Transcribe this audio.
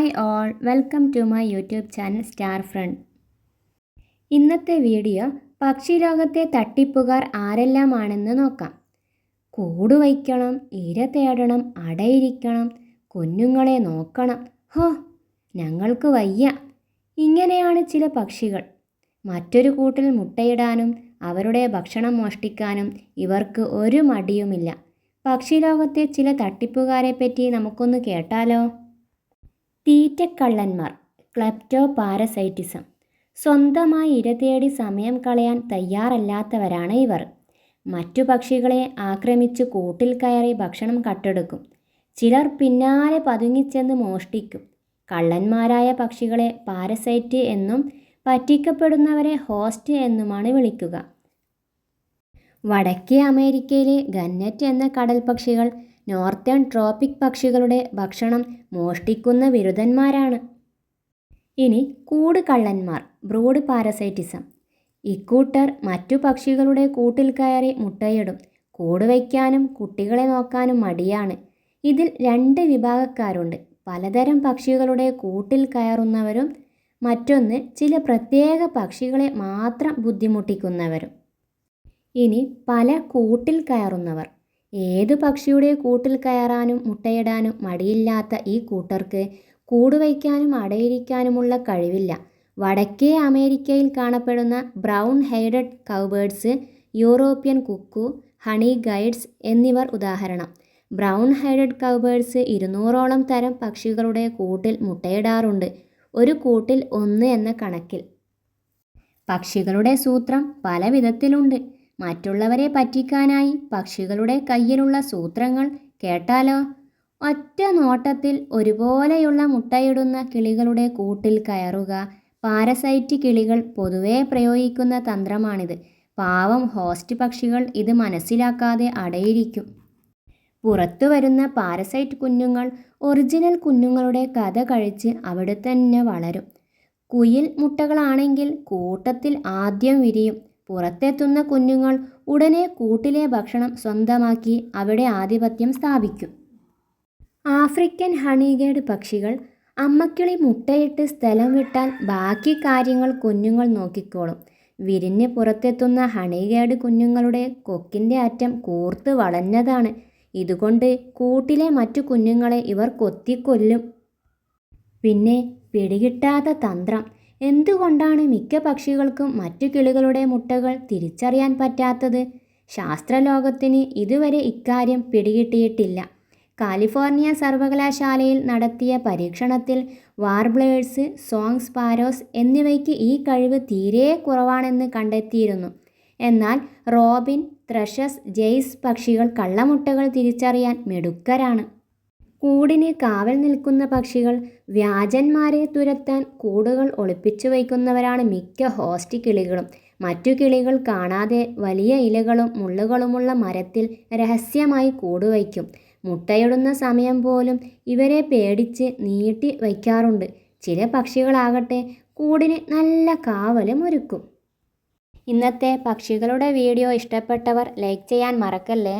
Hi all welcome to my YouTube channel star friend. ഇന്നത്തെ video പക്ഷി ലോകത്തെ തട്ടിപ്പുകാർ ആരെല്ലാമാണെന്ന് നോക്കാം. കൂട് വയ്ക്കണം ഇര തേടണം അടയിരിക്കണം കുഞ്ഞുങ്ങളെ നോക്കണം. ഹോ ഞങ്ങൾക്ക് വയ്യ. ഇങ്ങനെയാണ് ചില പക്ഷികൾ. മറ്റൊരു കൂട്ടിൽ മുട്ടയിടാനും അവരുടെ ഭക്ഷണം മോഷ്ടിക്കാനും ഇവർക്ക് ഒരു മടിയുമില്ല. പക്ഷി ലോകത്തെ ചില തട്ടിപ്പുകാരെപ്പറ്റി നമുക്കൊന്ന് കേട്ടാലോ? തീറ്റക്കള്ളന്മാർ ക്ലപ്റ്റോ പാരസൈറ്റിസം സ്വന്തമായി ഇരതേടി സമയം കളയാൻ തയ്യാറല്ലാത്തവരാണ് ഇവർ. മറ്റു പക്ഷികളെ ആക്രമിച്ച് കൂട്ടിൽ കയറി ഭക്ഷണം കട്ടെടുക്കും. ചിലർ പിന്നാലെ പതുങ്ങിച്ചെന്ന് മോഷ്ടിക്കും. കള്ളന്മാരായ പക്ഷികളെ പാരസൈറ്റ് എന്നും പറ്റിക്കപ്പെടുന്നവരെ ഹോസ്റ്റ് എന്നുമാണ് വിളിക്കുക. വടക്കേ അമേരിക്കയിലെ ഗന്നറ്റ് എന്ന കടൽ പക്ഷികൾ നോർത്തേൺ ട്രോപ്പിക് പക്ഷികളുടെ ഭക്ഷണം മോഷ്ടിക്കുന്ന വിരുദ്ധന്മാരാണ്. ഇനി കൂട് കള്ളന്മാർ ബ്രൂഡ് പാരസൈറ്റിസം. ഇക്കൂട്ടർ മറ്റു പക്ഷികളുടെ കൂട്ടിൽ കയറി മുട്ടയിടും കൂട് വയ്ക്കാനും കുട്ടികളെ നോക്കാനും മടിയാണ്. ഇതിൽ രണ്ട് വിഭാഗക്കാരുണ്ട്. പലതരം പക്ഷികളുടെ കൂട്ടിൽ കയറുന്നവരും മറ്റൊന്ന് ചില പ്രത്യേക പക്ഷികളെ മാത്രം ബുദ്ധിമുട്ടിക്കുന്നവരും. ഇനി പല കൂട്ടിൽ കയറുന്നവർ. ഏതു പക്ഷിയുടെ കൂട്ടിൽ കയറാനും മുട്ടയിടാനും മടിയില്ലാത്ത ഈ കൂട്ടർക്ക് കൂടുവയ്ക്കാനും അടയിരിക്കാനുമുള്ള കഴിവില്ല. വടക്കേ അമേരിക്കയിൽ കാണപ്പെടുന്ന brown headed cowbirds European cuckoo honey guides എന്നിവർ ഉദാഹരണം. ബ്രൗൺ ഹെയ്ഡഡ് കൗബേർഡ്സ് ഇരുന്നൂറോളം തരം പക്ഷികളുടെ കൂട്ടിൽ മുട്ടയിടാറുണ്ട്. ഒരു കൂട്ടിൽ ഒന്ന് എന്ന കണക്കിൽ. പക്ഷികളുടെ സൂത്രം പല വിധത്തിലുണ്ട് മറ്റുള്ളവരെ പറ്റിക്കാനായി പക്ഷികളുടെ കയ്യിലുള്ള സൂത്രങ്ങൾ കേട്ടാലോ? ഒറ്റ നോട്ടത്തിൽ ഒരുപോലെയുള്ള മുട്ടയിടുന്ന കിളികളുടെ കൂട്ടിൽ കയറുക. പാരസൈറ്റ് കിളികൾ പൊതുവെ പ്രയോഗിക്കുന്ന തന്ത്രമാണിത്. പാവം ഹോസ്റ്റ് പക്ഷികൾ ഇത് മനസ്സിലാക്കാതെ അടയിരിക്കും. പുറത്തു വരുന്ന പാരസൈറ്റ് കുഞ്ഞുങ്ങൾ ഒറിജിനൽ കുഞ്ഞുങ്ങളുടെ കഥ കഴിച്ച് അവിടെ തന്നെ വളരും. കുയിൽ മുട്ടകളാണെങ്കിൽ കൂട്ടത്തിൽ ആദ്യം വിരിയും. പുറത്തെത്തുന്ന കുഞ്ഞുങ്ങൾ ഉടനെ കൂട്ടിലെ ഭക്ഷണം സ്വന്തമാക്കി അവിടെ ആധിപത്യം സ്ഥാപിക്കും. ആഫ്രിക്കൻ ഹണിഗേഡ് പക്ഷികൾ അമ്മക്കിളി മുട്ടയിട്ട് സ്ഥലം വിട്ടാൽ ബാക്കി കാര്യങ്ങൾ കുഞ്ഞുങ്ങൾ നോക്കിക്കോളും. വിരിഞ്ഞ് പുറത്തെത്തുന്ന ഹണിഗേഡ് കുഞ്ഞുങ്ങളുടെ കൊക്കിന്റെ അറ്റം കൂർത്ത് വളഞ്ഞതാണ്. ഇതുകൊണ്ട് കൂട്ടിലെ മറ്റു കുഞ്ഞുങ്ങളെ ഇവർ കൊത്തിക്കൊല്ലും. പിന്നെ പിടികിട്ടാത്ത തന്ത്രം. എന്തുകൊണ്ടാണ് മിക്ക പക്ഷികൾക്കും മറ്റു കിളികളുടെ മുട്ടകൾ തിരിച്ചറിയാൻ പറ്റാത്തത്? ശാസ്ത്രലോകത്തിന് ഇതുവരെ ഇക്കാര്യം പിടികിട്ടിയിട്ടില്ല. കാലിഫോർണിയ സർവകലാശാലയിൽ നടത്തിയ പരീക്ഷണത്തിൽ വാർബ്ലേഴ്സ് സോങ് സ്പാരോസ് എന്നിവയ്ക്ക് ഈ കഴിവ് തീരെ കുറവാണെന്ന് കണ്ടെത്തിയിരുന്നു. എന്നാൽ റോബിൻ ത്രഷസ് ജെയ്സ് പക്ഷികൾ കള്ളമുട്ടകൾ തിരിച്ചറിയാൻ മിടുക്കരാണ്. കൂടിന് കാവൽ നിൽക്കുന്ന പക്ഷികൾ വ്യാജന്മാരെ തുരത്താൻ കൂടുകൾ ഒളിപ്പിച്ചു വയ്ക്കുന്നവരാണ് മിക്ക ഹോസ്റ്റ് കിളികളും. മറ്റു കിളികൾ കാണാതെ വലിയ ഇലകളും മുള്ളുകളുമുള്ള മരത്തിൽ രഹസ്യമായി കൂടുവയ്ക്കും മുട്ടയിടുന്ന സമയം പോലും ഇവരെ പേടിച്ച് നീട്ടി വയ്ക്കാറുണ്ട്. ചില പക്ഷികളാകട്ടെ കൂടിന് നല്ല കാവലും ഒരുക്കും ഇന്നത്തെ പക്ഷികളുടെ വീഡിയോ ഇഷ്ടപ്പെട്ടവർ ലൈക്ക് ചെയ്യാൻ മറക്കല്ലേ?